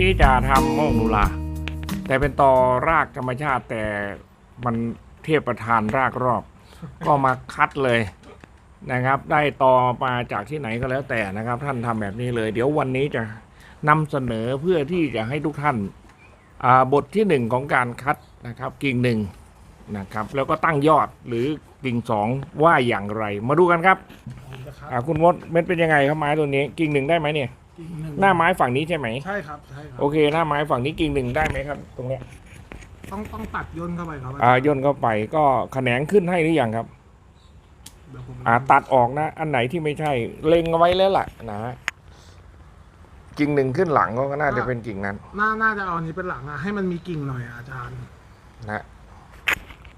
นี้จะทำโมงนุลา แต่เป็นตอรากธรรมชาติแต่มันเทียบประทานรากรอบ ก็มาคัดเลยนะครับ ได้ตอมาจากที่ไหนก็แล้วแต่นะครับ ท่านทำแบบนี้เลย เดี๋ยววันนี้จะนำเสนอเพื่อที่จะให้ทุกท่านบทที่หนึ่งของการคัดนะครับ กิ่งหนึ่งนะครับ แล้วก็ตั้งยอดหรือกิ่งสองว่าอย่างไร มาดูกันครับคุณมดเมันเป็นยังไงครับไม้ตัวนี้ กิ่งหนึ่งได้ไหมเนี่ย กิ่งหนึ่งหน้าไม้ฝั่งนี้ใช่ไหม ใช่ครับใช่ครับโอเค หน้าไม้ฝั่งนี้กิ่งหนึ่งได้ไหมครับ ตรงเนี้ยต้องต้องตัดย่นเข้าไปครับอ่าย่นเข้าไปก็แขนงขึ้นให้หรือยังครับ เดี๋ยวผมอ่าตัดออกนะ อันไหนที่ไม่ใช่เล็งเอาไว้แล้วล่ะนะฮะกิ่งหนึ่งขึ้นหลังก็น่าจะเป็นกิ่งนั้นน่าน่าจะเอาอันนี้เป็นหลังอะให้มันมีกิ่งหน่อยอะอาจารย์นะ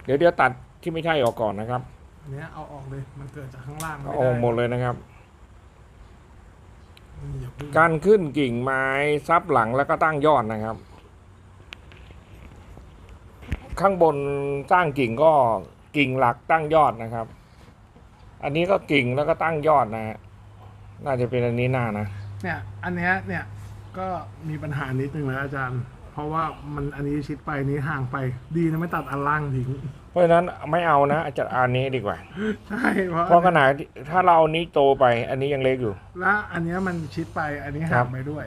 เดี๋ยวเดี๋ยวตัดที่ไม่ใช่ออกก่อนนะครับ อันเนี้ยเอาออกเลยมันเกิดจากข้างล่างไม่เอาอได้อกหมดเลยนะครับอย่าเพิ่ง การขึ้นกิ่งไม้ซับหลังแล้วก็ตั้งยอดนะครับ ข้างบนสร้างกิ่งก็กิ่งหลักตั้งยอดนะครับ อันนี้ก็กิ่งแล้วก็ตั้งยอดนะฮะน่าจะเป็นอันนี้หน้านะเนี่ย อันเนี้ยเนี่ยก็มีปัญหานิดนึงแล้วอาจารย์ เพราะว่ามันอันนี้ชิดไปอันนี้ห่างไป ดีนะไม่ตัดอันล่างทิ้งเพ ราะฉะนั้นไม่เอานะจัดอันนี้ดีกว่า ใช่เพราะเพราะขนาดที่ถ้าเราเอานี้โตไป อันนี้ยังเล็กอยู่ แล้วอันเนี้ยมันชิดไปอันนี้ครัห่าบงไปด้วย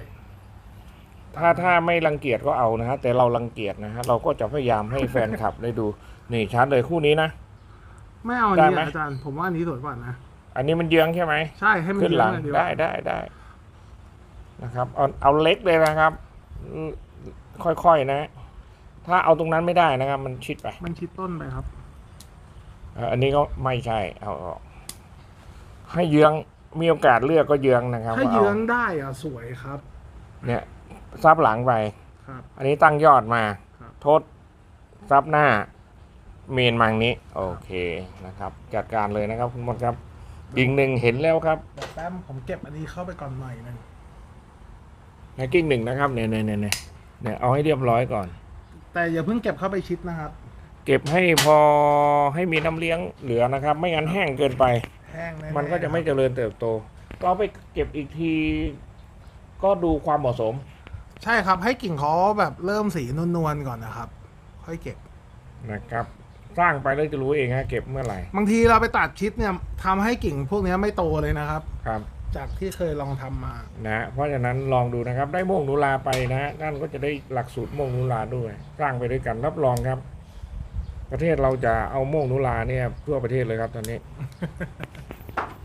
ถ้าถ้าไม่รังเกียจก็เอานะฮะแต่เรารังเกียจนะฮะเราก็จะพยายามให้แฟนคลับได้ดูนี่ชัดเลยคู่นี้นะ ไม่เอาอันได้นี้ไหม อะอาจารย์ ผมว่าอันนี้สวยกว่านะ อันนี้มันเยื้องใช่ไหม ใช่ให้มันขึ้นหลังเยอะเลยเดียวได้ได้ได้นะครับเอาเอาเล็กเลยนะครับอืมค่อยๆนะ ถ้าเอาตรงนั้นไม่ได้นะครับ มันชิดไปมันชิดต้นไปครับเอ่ออันนี้ก็ไม่ใช่เอาออกให้เยื้องมีโอกาสเลือกก็เยื้องนะครับถ้าว่าเยื้องเอาได้อะสวยครับเนี่ยซับหลังไป ครับ อันนี้ตั้งยอดมาครับ ทดซับหน้าเมนมังนี้ โอเคนะครับ จัดการเลยนะครับคุณมดครับกิ่งหนึ่งเห็นแล้วครับเดี๋ยวแป๊บผมเก็บอันนี้เข้าไปก่อนหน่อยหนึงในกิ่งหนึ่งนะครับเนี่ยเนี่ยเนี่ยเนี่ยเนี่ยเอาให้เรียบร้อยก่อน แต่อย่าเพิ่งเก็บเข้าไปชิดนะครับ เก็บให้พอให้มีน้ำเลี้ยงเหลือนะครับ ไม่งั้นแห้งเกินไป แห้งแน่ๆมันก็จะไม่เจริญเติบโต ก็เอาไปเก็บอีกที ก็ดูความเหมาะสม ใช่ครับ ให้กิ่งเขาแบบเริ่มสีนวลๆก่อนนะครับ ค่อยเก็บ นะครับ สร้างไปแล้วจะรู้เองฮะเก็บเมื่อไหร่บางทีเราไปตัดชิดเนี่ยทำให้กิ่งพวกเนี้ยไม่โตเลยนะครับ ครับ จากที่เคยลองทำมานะเพราะฉะนั้นลองดูนะครับ ได้โมงนุลาไปนะท่านก็จะได้หลักสูตรโมงนุลาด้วยสร้างไปด้วยกันรับรองครับ ประเทศเราจะเอาโมงนุลาเนี่ยทั่วประเทศเลยครับตอนนี้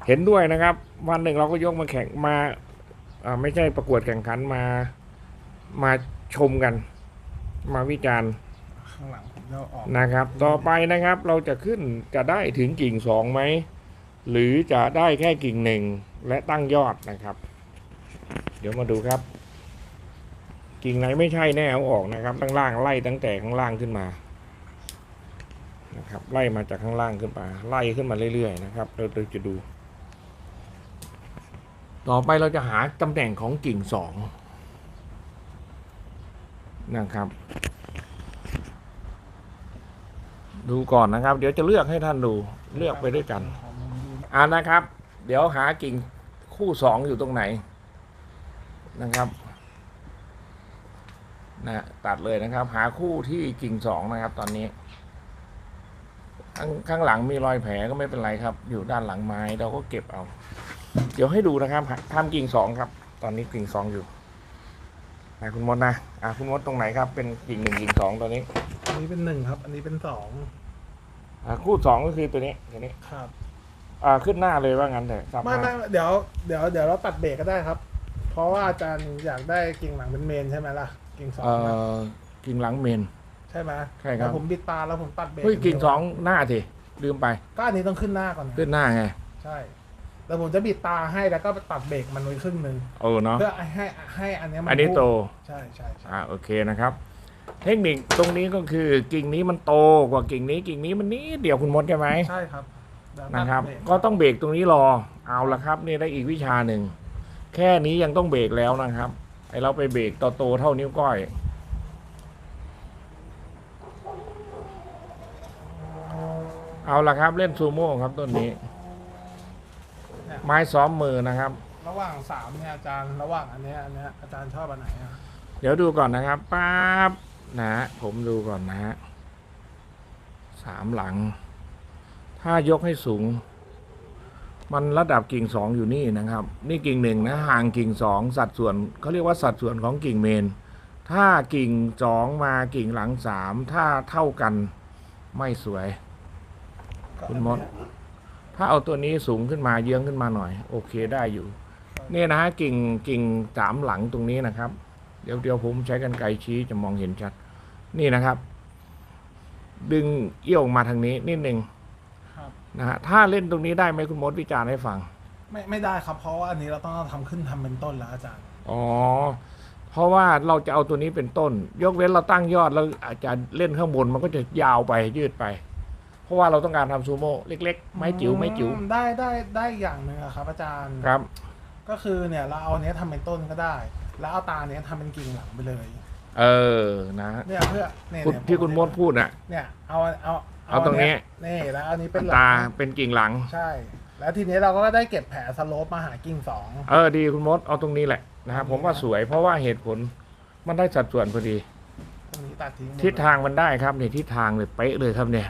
เห็นด้วยนะครับ วันหนึ่งเราก็ยกมาแข่งมาอ่าไม่ใช่ประกวดแข่งขันมามาชมกัน มาวิจารณ์ข้างหลังผมจะเอาออกนะครับ ต่อไปนะครับเราจะขึ้นจะได้ถึงกิ่งสองไหมหรือจะได้แค่กิ่งหนึ่ง และตั้งยอดนะครับ เดี๋ยวมาดูครับ กิ่งไหนไม่ใช่แน่เอาออกนะครับตั้งล่างไล่ตั้งแต่ข้างล่างขึ้นมานะครับไล่มาจากข้างล่างขึ้นมาไล่ขึ้นมาเรื่อยๆนะครับเราเราจะดู ต่อไปเราจะหาตำแหน่งของกิ่งสองนะครับ ดูก่อนนะครับ เดี๋ยวจะเลือกให้ท่านดูเลือกไปด้วยกันอ่านะครับ เดี๋ยวหากิ่ง คู่สองอยู่ตรงไหนนะครับนะตัดเลยนะครับ หาคู่ที่กิ่งสองนะครับ ตอนนี้ ข้างข้างหลังมีรอยแผลก็ไม่เป็นไรครับ อยู่ด้านหลังไม้เราก็เก็บเอา เดี๋ยวให้ดูนะครับทำกิ่งสองครับ ตอนนี้กิ่งสองอยู่ไหนคุณมดนะอ่าคุณมดตรงไหนครับ เป็นกิ่งหนึ่งกิ่งสองตอนนี้ อันนี้เป็นหนึ่งครับ อันนี้เป็นสองอ่าคู่สองก็คือตัวนี้ตัวนี้ครับ อ่าขึ้นหน้าเลยว่างั้นเถอะครับไม่ไม่เดี๋ยวเดี๋ยวเดี๋ยวเราตัดเบรกก็ได้ครับ เพราะว่าอาจารย์อยากได้กิ่งหลังเป็นเมนใช่ไหมล่ะ กิ่งสองเอ่นะอกิ่งหลังเมน ใช่ไหมใช่ครับ แล้วผมบิดตาแล้วผมตัดเบรกเฮ้ยกิ่งสองหน้าทีลืมไปก็อันนี้ต้องขึ้นหน้าก่อนนะขึ้นหน้าไงใช่แล้วผมจะบิดตาให้แล้วก็ตัดเบรกมันไว้ครึ่งหนึ่งโอ้เนาะเพื่อให้ให้อันเนี้ยมันอันนี้โต ใช่ใช่ใช่อ่าโอเคนะครับ เทคนิคตรงนี้ก็คือกิ่งนี้มันโตกว่ากิ่งนี้กิ่งนี้มันนี้เดียวคุณมดใช่ไหมใช่ครับเดี๋ยวตัด นะครับเบรกก็ต้องเบรกตรงนี้รอเอาละครับนี่ได้อีกวิชาหนึ่งแค่นี้ยังต้องเบรกแล้วนะครับ ไอเราไปเบรกต่อโตเท่านิ้วก้อยเอาละครับเล่นซูโม่ครับต้นนี้เนี่ยไม้ซ้อมมือนะครับ ระหว่างสามเนี่ยอาจารย์ระหว่างอันเนี้ยอันเนี้ยอาจารย์ชอบอันไหนอะเดี๋ยวดูก่อนนะครับป๊าบนะฮะผมดูก่อนนะฮะสามหลัง ถ้ายกให้สูง มันระดับกิ่งสองอยู่นี่นะครับ นี่กิ่งหนึ่งนะห่างกิ่งสองสัดส่วนเขาเรียกว่าสัดส่วนของกิ่งเมน ถ้ากิ่งสองมากิ่งหลังสามถ้าเท่ากันไม่สวย คุณมด ถ้าเอาตัวนี้สูงขึ้นมาเยื้องขึ้นมาหน่อย โอเคได้อยู่เนี่ยนะฮะกิ่งกิ่งสามหลังตรงนี้นะครับ เดี๋ยวเดี๋ยวผมใช้กันไกชี้จะมองเห็นชัด นี่นะครับ ดึงเอี้ยวมาทางนี้นิดหนึ่ง นะฮะถ้าเล่นตรงนี้ได้ไหมคุณมดวิจารณ์ให้ฟัง ไม่ไม่ได้ครับเพราะว่าอันนี้เราต้องทำขึ้นทำเป็นต้นแล้วอาจารย์ อ๋อ เพราะว่าเราจะเอาตัวนี้เป็นต้น ยกเว้นเราตั้งยอดแล้วอาจจะเล่นข้างบนมันก็จะยาวไปยืดไป เพราะว่าเราต้องการทำซูโม่เล็ก ๆ ไม้จิ๋วไม้จิ๋วอืได้ได้ได้อย่างหนึ่งอะครับอาจารย์ครับ ก็คือเนี่ยเราเอาเนี้ยทำเป็นต้นก็ได้ แล้วเอาตาเนี้ยทำเป็นกิ่งหลังไปเลย เออนะเนี่ยเพื่อเนี่ยคุณเนี่ยที่คุณมดพูดอะ เนี่ยเอาเอา เอาตรงนี้นี่แล้วอันนี้เป็นหลัตาเป็นกิ่งหลังใช่ แล้วทีนี้เราก็ได้เก็บแผลสโลปมาหากิ่งสองเออดีคุณมดเอาตรงนี้แหละนะครับผมว่าสวยเพราะว่าเหตุผลมันได้สัดส่วนพอดีตรงนี้ตัดทิ้งหมดทิศทางมันได้ครับเนี่ยทิศทางเลยเป๊ะเลยครับเนี่ย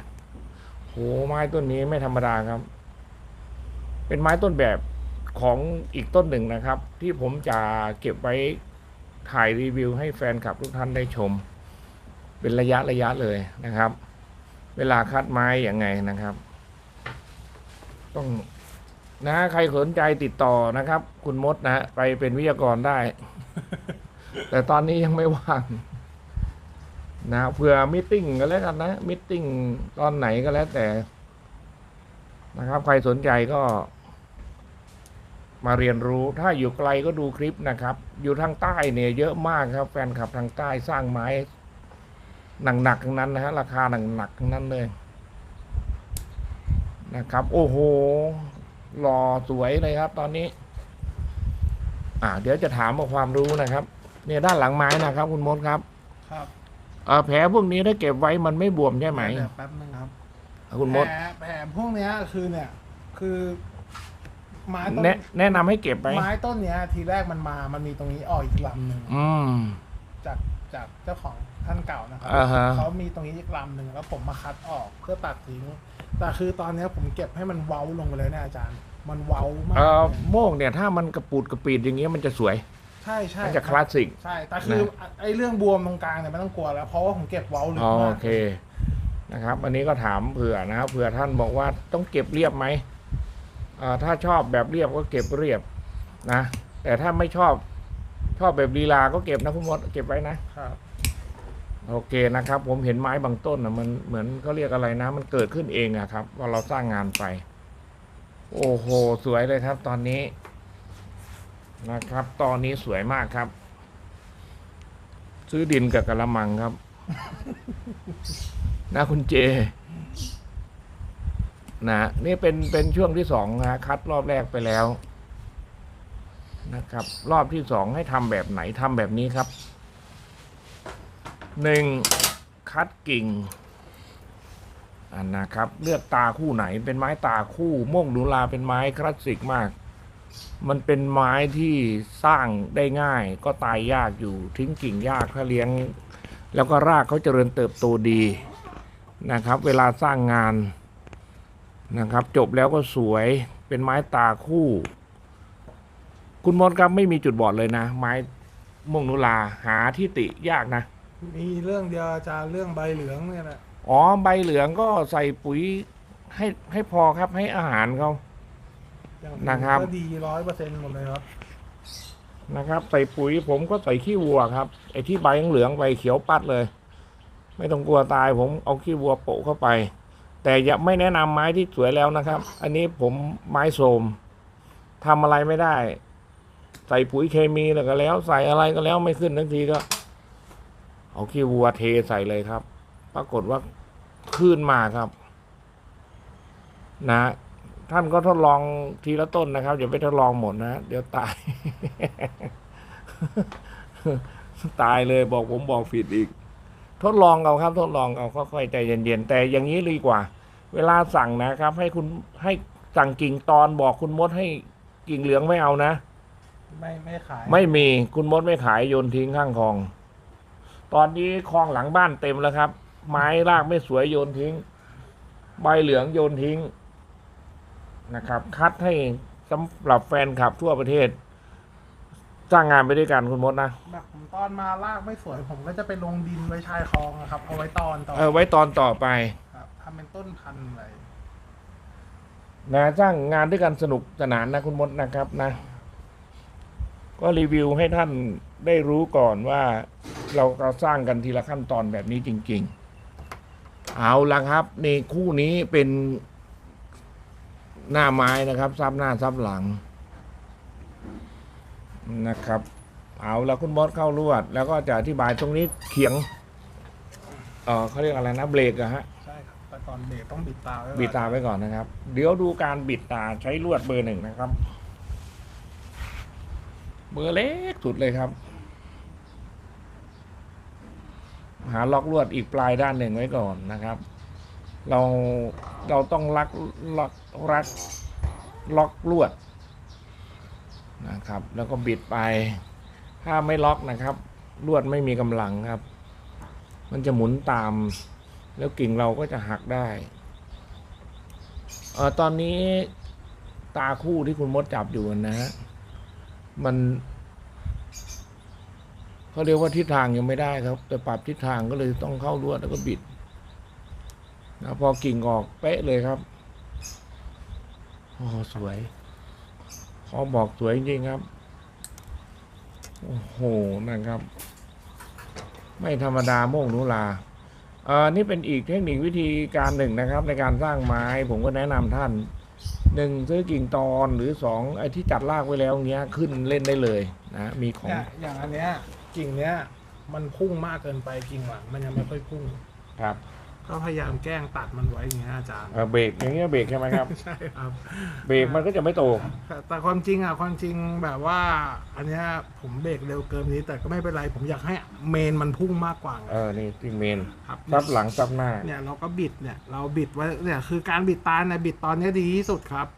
โหไม้ต้นนี้ไม่ธรรมดาครับ เป็นไม้ต้นแบบของอีกต้นหนึ่งนะครับ ที่ผมจะเก็บไว้ถ่ายรีวิวให้แฟนคลับทุกท่านได้ชม เป็นระยะระยะเลยนะครับ เวลาคัดไม้อย่างไงนะครับ ต้องนะ ใครสนใจติดต่อนะครับ คุณมดนะไปเป็นวิทยากรได้ แต่ตอนนี้ยังไม่ว่างนะเผื่อมิ팅ก็แล้วกันนะมิ팅ตอนไหนก็แล้วแต่ นะครับ ใครสนใจก็ มาเรียนรู้ถ้าอยู่ไกลก็ดูคลิปนะครับ อยู่ทางใต้เนี่ยเยอะมากครับ แฟนคลับทางใต้สร้างไม้ หนักๆทั้งนั้นนะฮะราคาหนักๆทั้งนั้นเลย นะครับ โอ้โหหล่อสวยเลยครับ ตอนนี้ อ่า เดี๋ยวจะถามเอาความรู้นะครับ เนี่ยด้านหลังไม้นะครับ คุณมดครับ ครับเอ่อแผลพวกนี้ถ้าเก็บไว้มันไม่บวมใช่ไหมเดี๋ยวแป๊บนึงครับคุณมดแผลแผลพวกเนี้ยคือเนี่ย คือไม้ต้นแนะแนะนำให้เก็บไหมไม้ต้นเนี้ย ทีแรกมันมา มันมีตรงนี้ออกอีกลำหนึ่งอืมจากจากเจ้าของ ท่านเก่านะครัอ่าฮะ เขามีตรงนี้อีกลำหนึ่งแล้วผมมาคัดออกเพื่อตัดทิ้งแต่คือตอนเนี้ยผมเก็บให้มันเว้าลงไปเลยเนี่ยอาจารย์ มันเว้ามากเอ่อเลยโม่งเนี่ยถ้ามันกระปูดกระปีดอย่างเงี้ยมันจะสวย ใช่ใช่มันจะคลาสสิก ใช่แต่คือไอ้เรื่องบวมตรงกลางเนี่ยไม่ต้องกลัวแล้วเพราะว่าผมเก็บเว้าลึกอ๋อมาโอกเคนะครับ อันนี้ก็ถามเผื่อนะครับเผื่อท่านบอกว่าต้องเก็บเรียบไหมอ่าถ้าชอบแบบเรียบก็เก็บเรียบนะ แต่ถ้าไม่ชอบชอบแบบลีลาก็เก็บนะคุณมดเก็บไว้นะครับ โอเคนะครับ ผมเห็นไม้บางต้นนะมันเหมือนเขาเรียกอะไรนะ มันเกิดขึ้นเองอะครับว่าเราสร้างงานไป โอ้โห สวยเลยครับ ตอนนี้นะครับ ตอนนี้สวยมากครับ ซื้อดินกับกระมังครับนะคุณเจนะนี่เป็นเป็นช่วงที่สองนะคัดรอบแรกไปแล้ว นะครับ รอบที่สองให้ทำแบบไหนทำแบบนี้ครับ หนึ่งคัดกิ่งอันนะครับ เลือกตาคู่ไหนเป็นไม้ตาคู่โม่งดูลาเป็นไม้คลาสสิกมาก มันเป็นไม้ที่สร้างได้ง่าย ก็ตายยากอยู่ทิ้งกิ่งยากถ้าเลี้ยง แล้วก็รากเขาเจริญเติบโตดีนะครับ เวลาสร้างงานนะครับ จบแล้วก็สวยเป็นไม้ตาคู่ คุณมดครับไม่มีจุดบอดเลยนะ ไม้ม่วงนุลาหาที่ติยากนะ มีเรื่องเดียวอาจารย์เรื่องใบเหลืองเนี่ยแหละอ๋อใบเหลืองก็ใส่ปุ๋ยให้ให้พอครับให้อาหารเขา อย่างนะครับ ก็ดีร้อยเปอร์เซ็นต์หมดเลยครับ นะครับ ใส่ปุ๋ยผมก็ใส่ขี้วัวครับไอ้ที่ใบเหลืองๆใบเขียวปัดเลย ไม่ต้องกลัวตายผมเอาขี้วัวโปะเข้าไป แต่อย่าไม่แนะนำไม้ที่สวยแล้วนะครับ อันนี้ผมไม้โสมทำอะไรไม่ได้ ใส่ปุ๋ยเคมีแล้วก็แล้ว ใส่อะไรก็แล้วไม่ขึ้นทั้งทีก็ เอาขี้วัวเทใส่เลยครับ ปรากฏว่าขึ้นมาครับ นะ ท่านก็ทดลองทีละต้นนะครับอย่าไปทดลองหมดนะเดี๋ยวตาย ตายเลยบอกผมบอกผิดอีก ทดลองเอาครับ ทดลองเอาค่อยๆใจเย็นๆแต่อย่างนี้ดีกว่า เวลาสั่งนะครับ ให้คุณให้สั่งกิ่งตอนบอกคุณมดให้กิ่งเหลืองไม่เอานะไม่ไม่ขาย ไม่มีคุณมดไม่ขายโยนทิ้งข้างคลองค ตอนนี้คลองหลังบ้านเต็มแล้วครับ ไม้รากไม่สวยโยนทิ้ง ใบเหลืองโยนทิ้งนะครับ คัดให้สำหรับแฟนคลับทั่วประเทศจ้างงานไปด้วยกันคุณมดนะแบบผมตอนมาลากไม่สวยผมก็จะไปลงดินไว้ชายคลองนะครับ เอาไว้ตอนต่อเออไว้ตอนต่อไปครับทำเป็นต้นพันธุ์อะไรนะจ้างงานด้วยกันสนุกสนานนะคุณมดนะครับนะ ก็รีวิวให้ท่านได้รู้ก่อนว่า เราเราสร้างกันทีละขั้นตอนแบบนี้จริง ๆ เอาละครับ ในคู่นี้เป็นหน้าไม้นะครับ ซับหน้าซับหลังนะครับ เอาละคุณมดเข้าลวด แล้วก็จะอธิบายตรงนี้เขียง เออเขาเรียกอะไรนะเบรกอะฮะใช่ครับแต่ตอนเบรกต้องบิดตาไว้ก่อนบิดตาไว้ก่อนนะครับ เดี๋ยวดูการบิดตาใช้ลวดเบอร์หนึ่งนะครับ เบอร์เล็กสุดเลยครับ หาล็อกลวดอีกปลายด้านหนึ่งไว้ก่อนนะครับ เราเราต้องลักล็อกรักล็อกลวดนะครับ แล้วก็บิดไปถ้าไม่ล็อกนะครับ ลวดไม่มีกำลังครับ มันจะหมุนตาม แล้วกิ่งเราก็จะหักได้เออตอนนี้ตาคู่ที่คุณมดจับอยู่นะฮะมัน เขาเรียกว่าทิศทางยังไม่ได้ครับ แต่ปรับทิศทางก็เลยต้องเข้าลวดแล้วก็บิดนะพอกิ่งออกเป๊ะเลยครับโอ้สวยขอบอกสวยจริงครับ โอ้โหนะครับ ไม่ธรรมดาโมงนุลาเอ่อนี่เป็นอีกเทคนิควิธีการหนึ่งนะครับ ในการสร้างไม้ผมก็แนะนำท่านหนึ่งซื้อกิ่งตอนหรือสองไอ้ที่จัดรากไว้แล้วเนี้ยขึ้นเล่นได้เลยนะ มีของอย่างอันเนี้ย กิ่งเนี้ย มันพุ่งมากเกินไปกิ่งหลังมันยังไม่ค่อยพุ่ง ครับก็พยายามแกล้งตัดมันไว้อย่างเงี้ยอาจารย์ เอ่อเบรกอย่างเงี้ยเบรกใช่ไหมครับ ใช่ครับ เบรกมันก็จะไม่โตแต่แต่ความจริงอะความจริงแบบว่า อันเนี้ยผมเบรกเร็วเกินนี้ แต่ก็ไม่เป็นไรผมอยากให้เมนมันพุ่งมากกว่าไง เออ นี่ที่เมนครับ ซับหลังซับหน้า เนี่ยเราก็บิดเนี่ยเราบิดไว้เนี่ยคือการบิดตาเนี่ยบิดตอนเนี้ยดีที่สุดครับ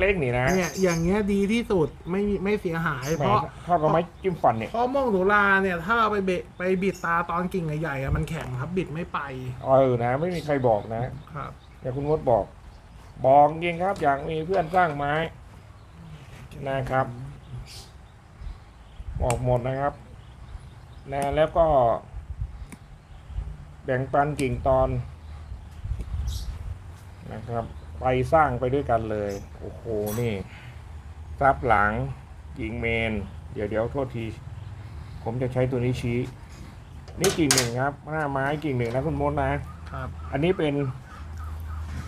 เล็กๆนี่นะเนี่ยอย่างเงี้ยดีที่สุดไม่มีไม่เสียหายแหมเพราะเท่ากับไม้จิ้มฟันเนี่ยเพราะม่วงหนูลาเนี่ยถ้าเราไปเบะไปบิดตาตอนกิ่งใหญ่ๆอะมันแข็งครับบิดไม่ไปเออนะ ไม่มีใครบอกนะครับแต่คุณมดบอก บอกจริงครับอยากมีเพื่อนสร้างไม้ นะครับ บอกหมดนะครับนะแล้วก็ แบ่งปันกิ่งตอนนะครับ ไปสร้างไปด้วยกันเลย โอ้โห นี่ซับหลังกิ่งเมน เดี๋ยวเดี๋ยวโทษที ผมจะใช้ตัวนี้ชี้ นี่กิ่งหนึ่งครับ หน้าไม้กิ่งหนึ่งนะคุณมดนะ ครับ อันนี้เป็น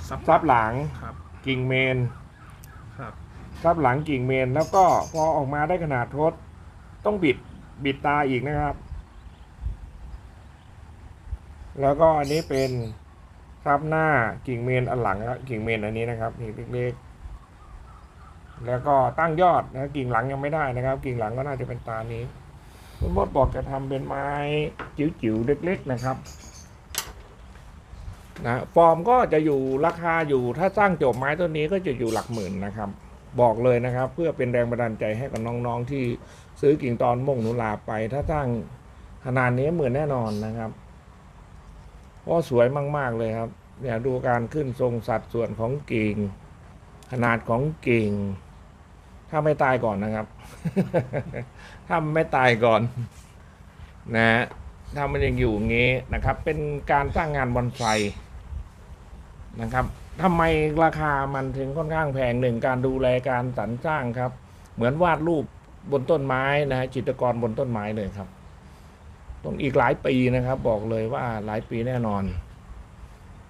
ซับซับหลังครับ กิ่งเมน ครับซับหลังกิ่งเมน แล้วก็พอออกมาได้ขนาดทดต้องบิด บิดตาอีกนะครับ แล้วก็อันนี้เป็น ซับหน้ากิ่งเมนอันหลังกิ่งเมนอันนี้นะครับนี่เล็กๆแล้วก็ตั้งยอดนะกิ่งหลังยังไม่ได้นะครับ กิ่งหลังก็น่าจะเป็นตานี้คุณมดบอกจะทำเป็นไม้จิ๋วๆเล็ก ๆนะครับนะฟอร์มก็จะอยู่ราคาอยู่ถ้าสร้างจบไม้ต้นนี้ก็จะอยู่หลักหมื่นนะครับ บอกเลยนะครับ เพื่อเป็นแรงบันดาลใจให้กับน้องๆที่ซื้อกิ่งตอนม่งหนุลาไป ถ้าสร้างขนาดนี้หมื่นแน่นอนนะครับ เพราะสวยมาก ๆ เลยครับเนี่ยดูการขึ้นทรงสัดส่วนของกิ่ง ขนาดของกิ่ง ถ้าไม่ตายก่อนนะครับ ถ้าไม่ตายก่อน นะถ้ามันยังอยู่งงี้นะครับ เป็นการสร้างงานบอนไซนะครับทำไมราคามันถึงค่อนข้างแพงหนึ่งการดูแลการสรรสร้างครับ เหมือนวาดรูปบนต้นไม้นะฮะจิตรกรบนต้นไม้เลยครับ ต้องอีกหลายปีนะครับ บอกเลยว่าหลายปีแน่นอน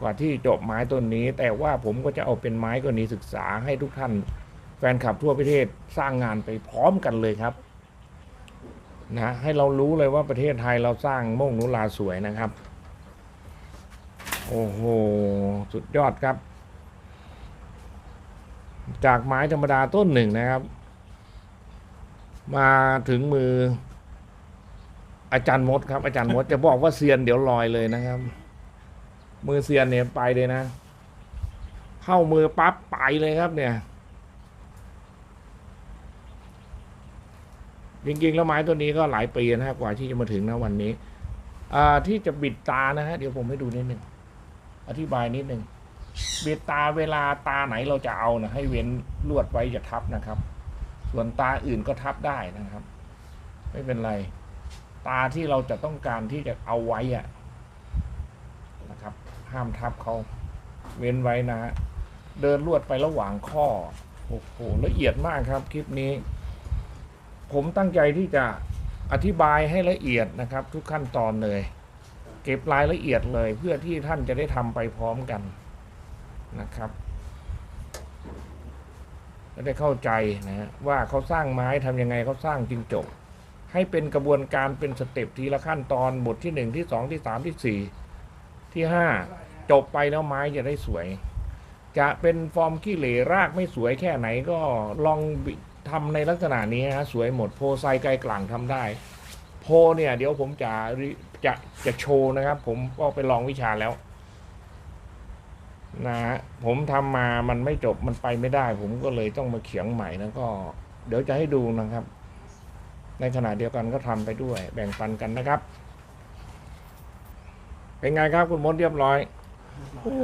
กว่าที่จบไม้ต้นนี้ แต่ว่าผมก็จะเอาเป็นไม้กรณีศึกษาให้ทุกท่าน แฟนคลับทั่วประเทศสร้างงานไปพร้อมกันเลยครับนะให้เรารู้เลยว่าประเทศไทยเราสร้างโม่งนุลาสวยนะครับ โอ้โห สุดยอดครับ จากไม้ธรรมดาต้นหนึ่งนะครับ มาถึงมือ อาจารย์มดครับ อาจารย์มดจะบอกว่าเซียนเดี๋ยวลอยเลยนะครับ มือเซียนเนี่ยไปเลยนะ เข้ามือปั๊บไปเลยครับ เนี่ยจริงๆแล้วไม้ตัวนี้ก็หลายปีนะฮะกว่าที่จะมาถึงนะวันนี้อ่าที่จะบิดตานะฮะเดี๋ยวผมให้ดูนิดหนึ่งอธิบายนิดหนึ่งบิดตาเวลาตาไหนเราจะเอานะให้เว้นลวดไว้อย่าทับนะครับ ส่วนตาอื่นก็ทับได้นะครับ ไม่เป็นไร ตาที่เราจะต้องการที่จะเอาไว้อะนะครับ ห้ามทับเขาเว้นไว้นะฮะเดินลวดไประหว่างข้อโอ้โหละเอียดมากครับคลิปนี้ ผมตั้งใจที่จะอธิบายให้ละเอียดนะครับ ทุกขั้นตอนเลย เก็บรายละเอียดเลย เพื่อที่ท่านจะได้ทำไปพร้อมกันนะครับจะได้เข้าใจนะฮะว่าเขาสร้างไม้ทำยังไงเขาสร้างจึงจบ ให้เป็นกระบวนการเป็นสเต็ปทีละขั้นตอนบทที่หนึ่งที่สองที่สามที่สี่ที่ห้าจบไปแล้วไม้จะได้สวย จะเป็นฟอร์มขี้เหร่รากไม่สวยแค่ไหนก็ลองบิทำในลักษณะนี้ฮะสวยหมดโพไซไกลกลางทำได้ โพเนี่ย เดี๋ยวผมจะจะจะโชว์นะครับ ผมก็ไปลองวิชาแล้วนะฮะผมทำมามันไม่จบมันไปไม่ได้ ผมก็เลยต้องมาเขียงใหม่แล้วก็ เดี๋ยวจะให้ดูนะครับ ในขณะเดียวกันก็ทำไปด้วย แบ่งปันกันนะครับ เป็นไงครับคุณมดเรียบร้อย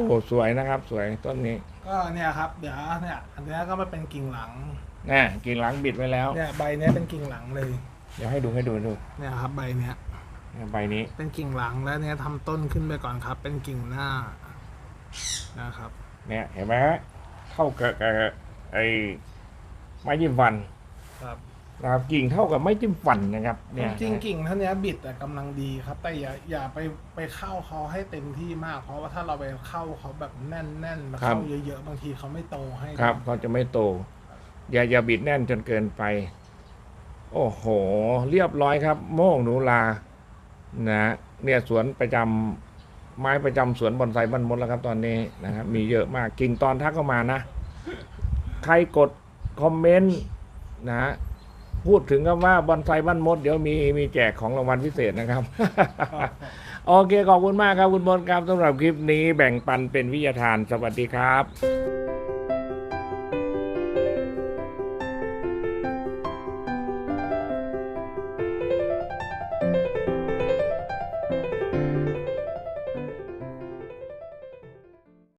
โอ้สวยนะครับ สวยต้นนี้ ก็เนี่ยครับ เดี๋ยวเนี่ยอันเนี้ยก็มาเป็นกิ่งหลังน่กิ่งหลังบิดไว้แล้วเนี่ยใบเนี้ยเป็นกิ่งหลังเลย เดี๋ยวให้ดูให้ดูดูเนี่ยครับ ใบเนี้ยเนี่ยใบนี้ เป็นกิ่งหลังแล้วเนี่ยทำต้นขึ้นไปก่อนครับ เป็นกิ่งหน้านะครับ เนี่ยเห็นไหมฮะเท่ากับกับไอ้ไม้จิ้มฟันครับ นะครับกิ่งเท่ากับไม้จิ้มฟันนะครับเนี่ยจริงๆกิ่งเท่านี้บิดแต่กำลังดีครับ แต่อย่าอย่าไปไปเข้าเขาให้เต็มที่มาก เพราะว่าถ้าเราไปเข้าเขาแบบแน่นแน่นๆเข้าเยอะๆบางทีเขาไม่โตให้ครับเขาจะไม่โต อย่าอย่าบิดแน่นจนเกินไป โอ้โห เรียบร้อยครับ โม่งหนูลานะเนี่ยสวนประจำไม้ประจำสวนบอนไซบ้านมดแล้วครับ ตอนนี้นะครับมีเยอะมากกิ่งตอนทักเข้ามานะ ใครกดคอมเมนต์นะ พูดถึงคำว่าบอนไซบ้านมด เดี๋ยวมีมีแจกของรางวัลพิเศษนะครับครับโอเคขอบคุณมากครับคุณมดครับสำหรับคลิปนี้แบ่งปันเป็นวิทยาทานสวัสดีครับ